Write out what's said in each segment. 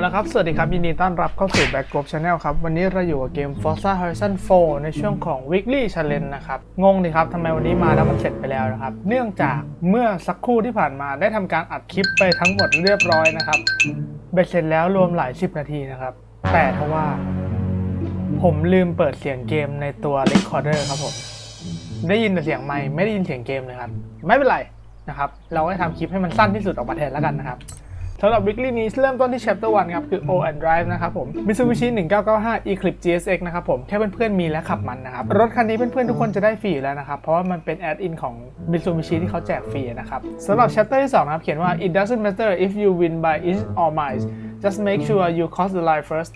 าละครับ สวัสดีครับ ยินดีต้อนรับเข้าสู่ Back Group Channel ครับ วันนี้เราอยู่กับเกม Forza Horizon 4 ในช่วงของ Weekly Challenge นะครับ งงดิครับทำไมวันนี้มาแล้วมันเสร็จไปแล้วนะครับ เนื่องจากเมื่อสักครู่ที่ผ่านมาได้ทำการอัดคลิปไปทั้งหมดเรียบร้อยนะครับเบ็ดเสร็จแล้วรวมหลาย 10 นาทีนะครับ แต่ทว่า ผมลืมเปิดเสียงเกมในตัว Recorder ครับผม ได้ยินแต่เสียงไมค์ไม่ได้ยินเสียงเกมเลยครับ ไม่เป็นไรนะครับ เราก็ทำคลิปให้มันสั้นที่สุดออกมาแทนแล้วกันนะครับ สำหรับ weekly news เริ่มต้นที่ chapter 1 ครับ คือ O and Drive นะครับผม Mitsubishi 1995 Eclipse GSX นะครับผม แค่เพื่อนๆมีและขับมันนะครับ รถคันนี้เพื่อนๆทุกคนจะได้ฟรีอยู่แล้วนะครับ เพราะว่ามันเป็น add-in ของ Mitsubishi ที่เขาแจกฟรีนะครับสำหรับ chapter ที่ 2 นะครับ เขียนว่า it doesn't matter if you win by inch or miles just make sure you cross the line first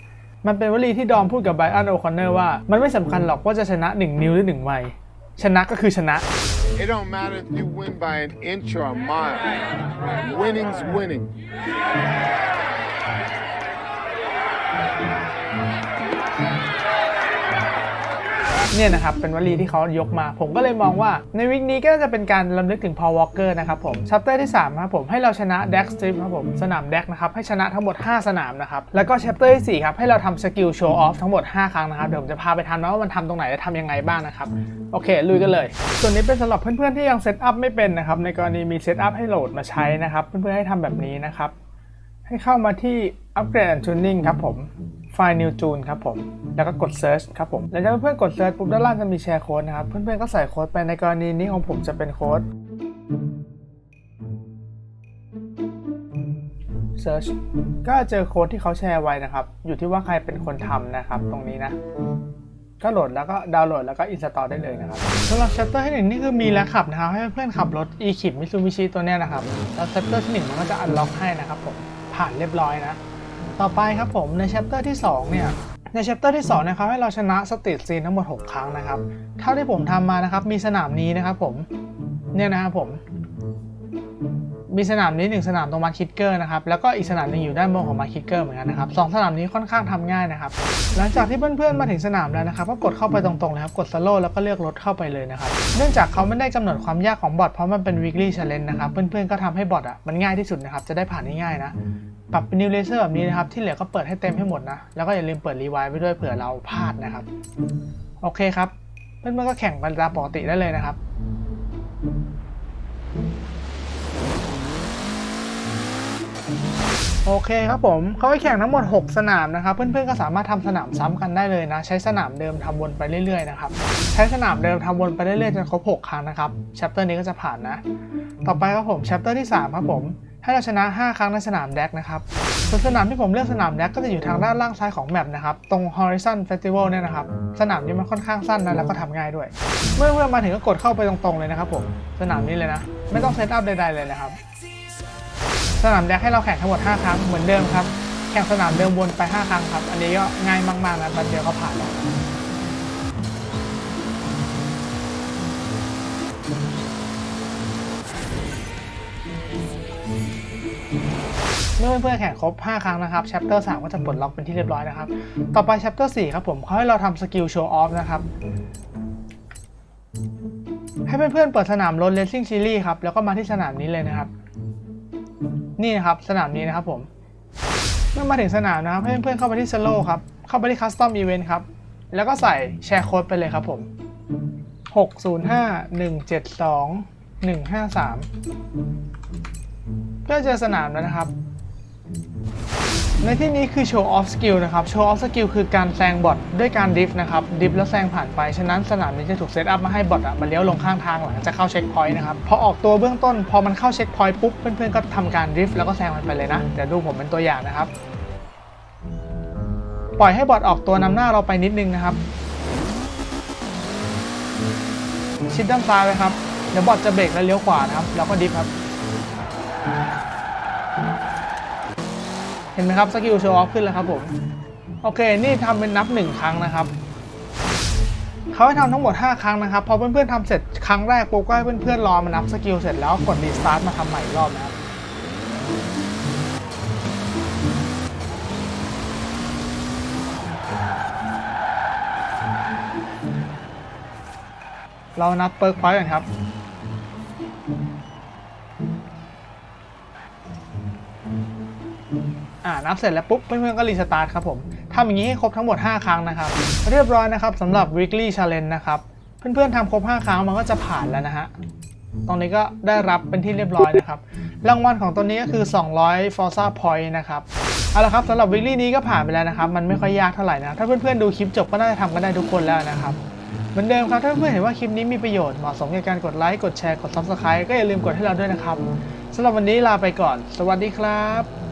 มันเป็นวลีที่ดอมพูดกับไบอันโอคอนเนอร์ว่า มันไม่สำคัญหรอกว่าจะชนะ 1 นิ้วหรือ1ไมล์ชนะก็คือชนะ It don't matter if you win by an inch or a mile. Winning's winning. เนี่ยนะครับเป็นวลีที่เขายกมา ผมก็เลยมองว่าในวิกนี้ก็จะเป็นการลำลึกถึงพอวอลเกอร์นะครับผมชัปเตอร์ที่3ครับผมให้เราชนะแดกสตรีมครับผมสนามแดกนะครับให้ชนะทั้งหมด 5 สนามนะครับแล้วก็ชัปเตอร์ที่4ครับให้เราทำสกิลโชว์ออฟทั้งหมด 5 ครั้งนะครับเดี๋ยวผมจะพาไปทำนะว่ามันทำตรงไหนและทำยังไงบ้างนะครับโอเคลุยกันเลย ส่วนนี้เป็นสำหรับเพื่อนๆที่ยังเซตอัพไม่เป็นนะครับในกรณีมีเซตอัพให้โหลดมาใช้นะครับเพื่อนๆให้ทำแบบนี้นะครับให้เข้ามาที่ Upgrade and Tuning ครับผม ไฟล์ New Tune ครับผม แล้วก็กด Search ครับผม แล้วถ้าเพื่อนๆกด Search ปุ๊บด้านล่างจะมีแชร์โค้ดนะครับ เพื่อนๆก็ใส่โค้ดไปในกรณีนี้ของผมจะเป็นโค้ด Search ก็เจอโค้ดที่เขาแชร์ไว้นะครับ อยู่ที่ว่าใครเป็นคนทำนะครับ ตรงนี้นะก็โหลดแล้วก็ดาวน์โหลดแล้วก็อินสตอลได้เลยนะครับสำหรับ chapter ที่หนึ่งนี่คือมีและขับนะครับ ให้เพื่อนๆขับรถ e k i p Mitsubishi ตัวเนี้ยนะครับ แล้ว chapter ที่หนึ่งมันก็จะอันล็อกให้นะครับผมผ่านเรียบร้อยนะ ต่อไปครับผมในชปเตอร์ที่2เนี่ยในแชปเตอร์ที่2นะครับให้เราชนะสตรีทซีนทั้งหมด 6 ครั้งนะครับเท่าที่ผมทำมานะครับมีสนามนี้นะครับผมเนี่ยนะครับผม มีสนามนี้หนึ่งสนามตรงมาร์คิดเกอร์นะครับแล้วก็อีกสนามหนึงอยู่ด้านบนของมาร์คิดเกอร์เหมือนกันนะครับสองสนามนี้ค่อนข้างทำง่ายนะครับหลังจากที่เพื่อนๆมาถึงสนามแล้วนะครับก็กดเข้าไปตรงๆเลยครับกดสโลแล้วก็เลือกรถเข้าไปเลยนะครับเนื่องจากเขาไม่ได้กำหนดความยากของบอทเพราะมันเป็น weekly challenge นะครับเพื่อนๆก็ทำให้บอทอะมันง่ายที่สุดนะครับจะได้ผ่านง่ายๆนะปรับเป็น new laser แบบนี้นะครับที่เหลือก็เปิดให้เต็มให้หมดนะแล้วก็อย่าลืมเปิดรีไวล์ไปด้วยเผื่อเราพลาดนะครับโอเคครับเพื่อนๆก็แข่งกันตามปกติได้เลยนะครับ โอเคครับผมเขาให้แข่งทั้งหมด 6 สนามนะครับ เพื่อนๆก็สามารถทำสนามซ้ำกันได้เลยนะ ใช้สนามเดิมทำวนไปเรื่อยๆนะครับ ใช้สนามเดิมทำวนไปเรื่อยๆจนครบ 6 ครั้งนะครับแชปเตอร์นี้ก็จะผ่านนะ ต่อไปครับผมแชปเตอร์ที่ 3 ครับผม ให้เราชนะ 5 ครั้งในสนามแดกนะครับส่วนสนามที่ผมเลือกสนามแดกก็จะอยู่ทางด้านล่างซ้ายของแมปนะครับ ตรง Horizon Festival เนี่ยนะครับ สนามนี้มันค่อนข้างสั้นนะแล้วก็ทำง่ายด้วย เมื่อเพื่อนมาถึงก็กดเข้าไปตรงๆเลยนะครับผม สนามนี้เลยนะ ไม่ต้องเซตอัพใดๆเลยนะครับ สนามแดกให้เราแข่งทั้งหมด 5 ครั้งเหมือนเดิมครับ แข่งสนามเดิมวนไป 5 ครั้งครับ อันนี้ก็ง่ายมากๆนะแป๊บเดียวก็ผ่านแล้วเมื่อเพื่อนๆแข่งครบ 5 ครั้งนะครับ chapter 3 ก็จะปลดล็อกเป็นที่เรียบร้อยนะครับ ต่อไป chapter 4 ครับผมเขาให้เราทำสกิลโชว์ออฟนะครับ ให้เพื่อนๆเปิดสนามรถ Racing Series ครับ แล้วก็มาที่สนามนี้เลยนะครับ นี่นะครับสนามนี้นะครับผมเมื่อมาถึงสนามนะครับให้เพื่อนๆเข้าไปที่สโลครับ เข้าไปที่คัสตอมอีเวนต์ครับ แล้วก็ใส่แชร์โค้ดไปเลยครับผม 605-172-153ก็เจอสนามแล้วนะครับ ในที่นี้คือ show off skill นะครับ show off skill คือการแซงบอทด้วยการดิฟนะครับ ดิฟแล้วแซงผ่านไป ฉะนั้นสนามนี้จะถูกเซตอัพมาให้บอทอะมันเลี้ยวลงข้างทางหลังจากเข้าเช็คพอยต์นะครับ พอออกตัวเบื้องต้น พอมันเข้าเช็คพอยต์ปุ๊บ เพื่อนๆ ก็ทำการดิฟแล้วก็แซงมันไปเลยนะ เดี๋ยวดูผมเป็นตัวอย่างนะครับ ปล่อยให้บอทออกตัวนำหน้าเราไปนิดนึงนะครับ ชิดด้านซ้ายไว้ครับ เดี๋ยวบอทจะเบรกแล้วเลี้ยวขวานะครับ แล้วก็ดิฟครับ เห็นไหมครับสกิลโชว์ออฟขึ้นแล้วครับผม โอเค นี่ทำเป็นนับหนึ่งครั้งนะครับเขาให้ทำทั้งหมด 5 ครั้งนะครับ พอเพื่อนๆทำเสร็จครั้งแรกปุ๊บก็ให้เพื่อนๆรอมานับสกิลเสร็จแล้วกดรีสตาร์ทมาทำใหม่รอบนะครับเรานับเปิร์กพอยต์กันครับพ อ่านับเสร็จแล้วปุ๊บเพื่อนๆก็รีสตาร์ทครับผมทำอย่างนี้ให้ครบทั้งหมด 5 ครั้งนะครับ เรียบร้อยนะครับสำหรับ weekly challenge นะครับ เพื่อนๆทำครบ 5 ครั้งมันก็จะผ่านแล้วนะฮะตรงนี้ก็ได้รับเป็นที่เรียบร้อยนะครับ รางวัลของตัวนี้ก็คือ 200 Forza Point นะครับ เอาละครับสำหรับ weekly นี้ก็ผ่านไปแล้วนะครับ มันไม่ค่อยยากเท่าไหร่นะ ถ้าเพื่อนๆดูคลิปจบก็น่าจะทำกันได้ทุกคนแล้วนะครับ เหมือนเดิมครับ ถ้าเพื่อนๆเห็นว่าคลิปนี้มีประโยชน์ เหมาะสมกับการกดไลค์ กดแชร์ กด Subscribe ก็อย่าลืมกดให้เราด้วยนะครับสำหรับวันนี้ลาไปก่อน สวัสดีครับ